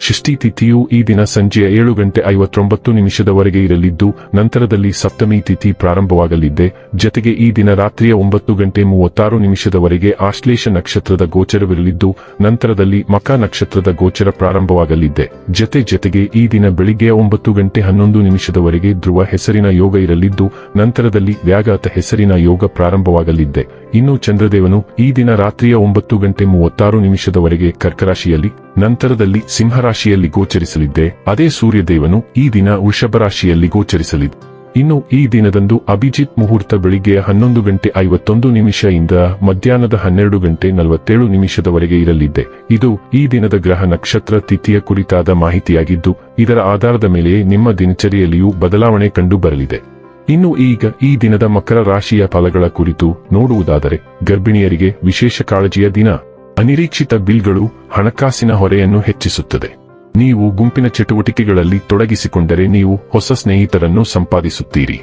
ಷಷ್ಠಿ ತಿಥಿಯು ಈ ದಿನ ಸಂಜೆಯ ಏಳು ಗಂಟೆ ಐವತ್ತೊಂಬತ್ತು ನಿಮಿಷದವರೆಗೆ ಇರಲಿದ್ದು, ನಂತರದಲ್ಲಿ ಸಪ್ತಮಿ ತಿಥಿ ಪ್ರಾರಂಭವಾಗಲಿದ್ದೆ ಜತೆಗೆ ಈ ದಿನ ರಾತ್ರಿಯ ಒಂಬತ್ತು ಗಂಟೆ ಮೂವತ್ತಾರು ನಿಮಿಷದವರೆಗೆ ಆಶ್ಲೇಷ ನಕ್ಷತ್ರದ ಗೋಚರವಿರಲಿದ್ದು, ನಂತರದಲ್ಲಿ ಮಕ ನಕ್ಷತ್ರದ ಗೋಚರ ಪ್ರಾರಂಭವಾಗಲಿದ್ದೆ ಜತೆ ಜತೆಗೆ ಈ ದಿನ ಬೆಳಿಗ್ಗೆಯ ಒಂಬತ್ತು ಗಂಟೆ ಹನ್ನೊಂದು ನಿಮಿಷದವರೆಗೆ ಧ್ರುವ ಹೆಸರಿನ ಯೋಗ ಇರಲಿದ್ದು, ನಂತರದಲ್ಲಿ ವ್ಯಾಘಾತ ಹೆಸರಿನ ಯೋಗ ಪ್ರಾರಂಭವಾಗಲಿದ್ದೆ ಇನ್ನು ಚಂದ್ರದೇವನು ಈ ದಿನ ರಾತ್ರಿಯ ಒಂಬತ್ತು ಗಂಟೆ ಮೂವತ್ತಾರು ನಿಮಿಷದವರೆಗೆ ಕರ್ಕರಾಶಿಯಲ್ಲಿ ನಂತರದಲ್ಲಿ ಸಿಂಹರಾಶಿಯಲ್ಲಿ ಗೋಚರಿಸಲಿದ್ದೆ, ಅದೇ ಸೂರ್ಯದೇವನು ಈ ದಿನ ವೃಷಭ ರಾಶಿಯಲ್ಲಿ ಗೋಚರಿಸಲಿದೆ. ಇನ್ನು ಈ ದಿನದಂದು ಅಭಿಜಿತ್ ಮುಹೂರ್ತ ಬೆಳಿಗ್ಗೆ ಹನ್ನೊಂದು ಗಂಟೆ ಐವತ್ತೊಂದು ನಿಮಿಷದಿಂದ ಮಧ್ಯಾಹ್ನದ ಹನ್ನೆರಡು ಗಂಟೆ ನಲವತ್ತೇಳು ನಿಮಿಷದವರೆಗೆ ಇರಲಿದ್ದೆ. ಇದು ಈ ದಿನದ ಗ್ರಹ ನಕ್ಷತ್ರ ತಿಥಿಯ ಕುರಿತಾದ ಮಾಹಿತಿಯಾಗಿದ್ದು, ಇದರ ಆಧಾರದ ಮೇಲೆ ನಿಮ್ಮ ದಿನಚರಿಯಲ್ಲಿಯೂ ಬದಲಾವಣೆ ಕಂಡು ಬರಲಿದೆ ಇನ್ನು ಈಗ ಈ ದಿನದ ಮಕರ ರಾಶಿಯ ಫಲಗಳ ಕುರಿತು ನೋಡುವುದಾದರೆ, ಗರ್ಭಿಣಿಯರಿಗೆ ವಿಶೇಷ ಕಾಳಜಿಯ ದಿನ. ಅನಿರೀಕ್ಷಿತ ಬಿಲ್ಗಳು ಹಣಕಾಸಿನ ಹೊರೆಯನ್ನು ಹೆಚ್ಚಿಸುತ್ತದೆ. ನೀವು ಗುಂಪಿನ ಚಟುವಟಿಕೆಗಳಲ್ಲಿ ತೊಡಗಿಸಿಕೊಂಡರೆ ನೀವು ಹೊಸ ಸ್ನೇಹಿತರನ್ನು ಸಂಪಾದಿಸುತ್ತೀರಿ.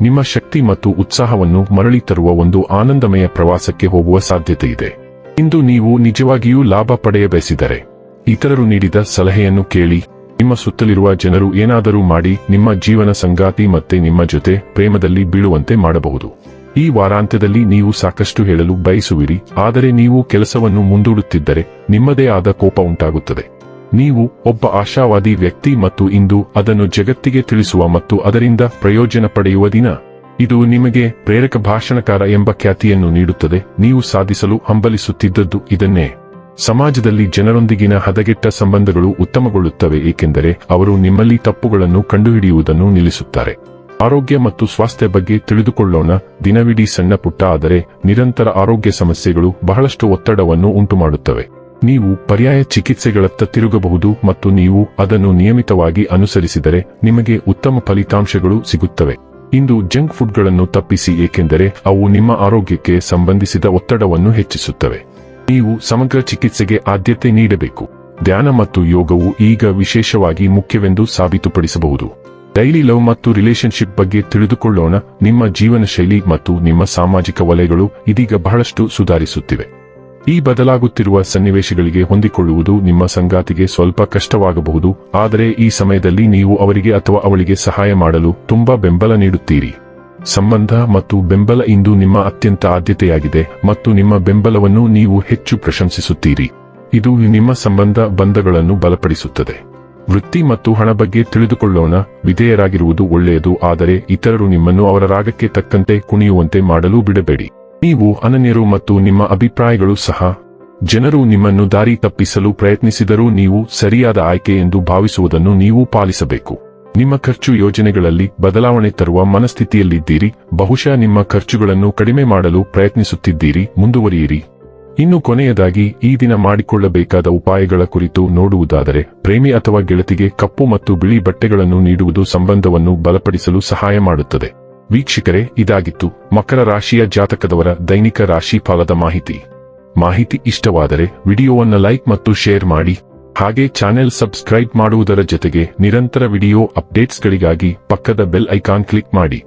ನಿಮ್ಮ ಶಕ್ತಿ ಮತ್ತು ಉತ್ಸಾಹವನ್ನು ಮರಳಿ ತರುವ ಒಂದು ಆನಂದಮಯ ಪ್ರವಾಸಕ್ಕೆ ಹೋಗುವ ಸಾಧ್ಯತೆ ಇದೆ. ಇಂದು ನೀವು ನಿಜವಾಗಿಯೂ ಲಾಭ ಪಡೆಯಬಯಸಿದರೆ. ಇತರರು ನೀಡಿದ ಸಲಹೆಯನ್ನು ಕೇಳಿ, ನಿಮ್ಮ ಸುತ್ತಲಿರುವ ಜನರು ಏನಾದರೂ ಮಾಡಿ ನಿಮ್ಮ ಜೀವನ ಸಂಗಾತಿ ಮತ್ತೆ ನಿಮ್ಮ ಜೊತೆ ಪ್ರೇಮದಲ್ಲಿ ಬೀಳುವಂತೆ ಮಾಡಬಹುದು. ಈ ವಾರಾಂತ್ಯದಲ್ಲಿ ನೀವು ಸಾಕಷ್ಟು ಹೇಳಲು ಬಯಸುವಿರಿ, ಆದರೆ ನೀವು ಕೆಲಸವನ್ನು ಮುಂದೂಡುತ್ತಿದ್ದರೆ ನಿಮ್ಮದೇ ಆದ ಕೋಪ ಉಂಟಾಗುತ್ತದೆ. ನೀವು ಒಬ್ಬ ಆಶಾವಾದಿ ವ್ಯಕ್ತಿ ಮತ್ತು ಇಂದು ಅದನ್ನು ಜಗತ್ತಿಗೆ ತಿಳಿಸುವ ಮತ್ತು ಅದರಿಂದ ಪ್ರಯೋಜನ ಪಡೆಯುವ ದಿನ. ಇದು ನಿಮಗೆ ಪ್ರೇರಕ ಭಾಷಣಕಾರ ಎಂಬ ಖ್ಯಾತಿಯನ್ನು ನೀಡುತ್ತದೆ, ನೀವು ಸಾಧಿಸಲು ಹಂಬಲಿಸುತ್ತಿದ್ದದ್ದು ಇದನ್ನೇ. ಸಮಾಜದಲ್ಲಿ ಜನರೊಂದಿಗಿನ ಹದಗೆಟ್ಟ ಸಂಬಂಧಗಳು ಉತ್ತಮಗೊಳ್ಳುತ್ತವೆ, ಏಕೆಂದರೆ ಅವರು ನಿಮ್ಮಲ್ಲಿ ತಪ್ಪುಗಳನ್ನು ಕಂಡುಹಿಡಿಯುವುದನ್ನು ನಿಲ್ಲಿಸುತ್ತಾರೆ. ಆರೋಗ್ಯ ಮತ್ತು ಸ್ವಾಸ್ಥ್ಯ ಬಗ್ಗೆ ತಿಳಿದುಕೊಳ್ಳೋಣ. ದಿನವಿಡೀ ಸಣ್ಣ ಪುಟ್ಟ ಆದರೆ ನಿರಂತರ ಆರೋಗ್ಯ ಸಮಸ್ಯೆಗಳು ಬಹಳಷ್ಟು ಒತ್ತಡವನ್ನು ಉಂಟುಮಾಡುತ್ತವೆ. ನೀವು ಪರ್ಯಾಯ ಚಿಕಿತ್ಸೆಗಳತ್ತ ತಿರುಗಬಹುದು ಮತ್ತು ನೀವು ಅದನ್ನು ನಿಯಮಿತವಾಗಿ ಅನುಸರಿಸಿದರೆ ನಿಮಗೆ ಉತ್ತಮ ಫಲಿತಾಂಶಗಳು ಸಿಗುತ್ತವೆ. ಇಂದು ಜಂಕ್ ಫುಡ್ಗಳನ್ನು ತಪ್ಪಿಸಿ ಏಕೆಂದರೆ ಅವು ನಿಮ್ಮ ಆರೋಗ್ಯಕ್ಕೆ ಸಂಬಂಧಿಸಿದ ಒತ್ತಡವನ್ನು ಹೆಚ್ಚಿಸುತ್ತವೆ. ನೀವು ಸಮಗ್ರ ಚಿಕಿತ್ಸೆಗೆ ಆದ್ಯತೆ ನೀಡಬೇಕು. ಧ್ಯಾನ ಮತ್ತು ಯೋಗವು ಈಗ ವಿಶೇಷವಾಗಿ ಮುಖ್ಯವೆಂದು ಸಾಬೀತುಪಡಿಸಬಹುದು. ಡೈಲಿ ಲವ್ ಮತ್ತು ರಿಲೇಶನ್ಶಿಪ್ ಬಗ್ಗೆ ತಿಳಿದುಕೊಳ್ಳೋಣ. ನಿಮ್ಮ ಜೀವನ ಶೈಲಿ ಮತ್ತು ನಿಮ್ಮ ಸಾಮಾಜಿಕ ವಲಯಗಳು ಇದೀಗ ಬಹಳಷ್ಟು ಸುಧಾರಿಸುತ್ತಿವೆ. ಈ ಬದಲಾಗುತ್ತಿರುವ ಸನ್ನಿವೇಶಗಳಿಗೆ ಹೊಂದಿಕೊಳ್ಳುವುದು ನಿಮ್ಮ ಸಂಗಾತಿಗೆ ಸ್ವಲ್ಪ ಕಷ್ಟವಾಗಬಹುದು. ಆದರೆ ಈ ಸಮಯದಲ್ಲಿ ನೀವು ಅವರಿಗೆ ಅಥವಾ ಅವಳಿಗೆ ಸಹಾಯ ಮಾಡಲು ತುಂಬಾ ಬೆಂಬಲ ನೀಡುತ್ತೀರಿ. ಸಂಬಂಧ ಮತ್ತು ಬೆಂಬಲ ಇಂದು ನಿಮ್ಮ ಅತ್ಯಂತ ಆದ್ಯತೆಯಾಗಿದೆ ಮತ್ತು ನಿಮ್ಮ ಬೆಂಬಲವನ್ನು ನೀವು ಹೆಚ್ಚು ಪ್ರಶಂಸಿಸುತ್ತೀರಿ. ಇದು ನಿಮ್ಮ ಸಂಬಂಧ ಬಂಧಗಳನ್ನು ಬಲಪಡಿಸುತ್ತದೆ. ವೃತ್ತಿ ಮತ್ತು ಹಣ ಬಗ್ಗೆ ತಿಳಿದುಕೊಳ್ಳೋಣ. ವಿಧೇಯರಾಗಿರುವುದು ಒಳ್ಳೆಯದು, ಆದರೆ ಇತರರು ನಿಮ್ಮನ್ನು ಅವರ ರಾಗಕ್ಕೆ ತಕ್ಕಂತೆ ಕುಣಿಯುವಂತೆ ಮಾಡಲು ಬಿಡಬೇಡಿ. ನೀವು ಅನನ್ಯರು ಮತ್ತು ನಿಮ್ಮ ಅಭಿಪ್ರಾಯಗಳು ಸಹ. ಜನರು ನಿಮ್ಮನ್ನು ದಾರಿ ತಪ್ಪಿಸಲು ಪ್ರಯತ್ನಿಸಿದರೂ ನೀವು ಸರಿಯಾದ ಆಯ್ಕೆ ಎಂದು ಭಾವಿಸುವುದನ್ನು ನೀವು ಪಾಲಿಸಬೇಕು. ನಿಮ್ಮ ಖರ್ಚು ಯೋಜನೆಗಳಲ್ಲಿ ಬದಲಾವಣೆ ತರುವ ಮನಸ್ಥಿತಿಯಲ್ಲಿದ್ದೀರಿ. ಬಹುಶಃ ನಿಮ್ಮ ಖರ್ಚುಗಳನ್ನು ಕಡಿಮೆ ಮಾಡಲು ಪ್ರಯತ್ನಿಸುತ್ತಿದ್ದೀರಿ. ಮುಂದುವರಿಯಿರಿ. ಇನ್ನು ಕೊನೆಯದಾಗಿ ಈ ದಿನ ಮಾಡಿಕೊಳ್ಳಬೇಕಾದ ಉಪಾಯಗಳ ಕುರಿತು ನೋಡುವುದಾದರೆ ಪ್ರೇಮಿ ಅಥವಾ ಗೆಳತಿಗೆ ಕಪ್ಪು ಮತ್ತು ಬಿಳಿ ಬಟ್ಟೆಗಳನ್ನು ನೀಡುವುದು ಸಂಬಂಧವನ್ನು ಬಲಪಡಿಸಲು ಸಹಾಯ ಮಾಡುತ್ತದೆ. ವೀಕ್ಷಕರೇ, ಇದಾಗಿತ್ತು ಮಕರ ರಾಶಿಯ ಜಾತಕದವರ ದೈನಿಕ ರಾಶಿ ಫಲದ ಮಾಹಿತಿ. ಮಾಹಿತಿ ಇಷ್ಟವಾದರೆ ವಿಡಿಯೋವನ್ನು ಲೈಕ್ ಮತ್ತು ಶೇರ್ ಮಾಡಿ. ಹಾಗೆ ಚಾನೆಲ್ ಸಬ್ಸ್ಕ್ರೈಬ್ ಮಾಡುವುದರ ಜೊತೆಗೆ ನಿರಂತರ ವಿಡಿಯೋ ಅಪ್ಡೇಟ್ಸ್ಗಳಿಗಾಗಿ ಪಕ್ಕದ ಬೆಲ್ ಐಕಾನ್ ಕ್ಲಿಕ್ ಮಾಡಿ.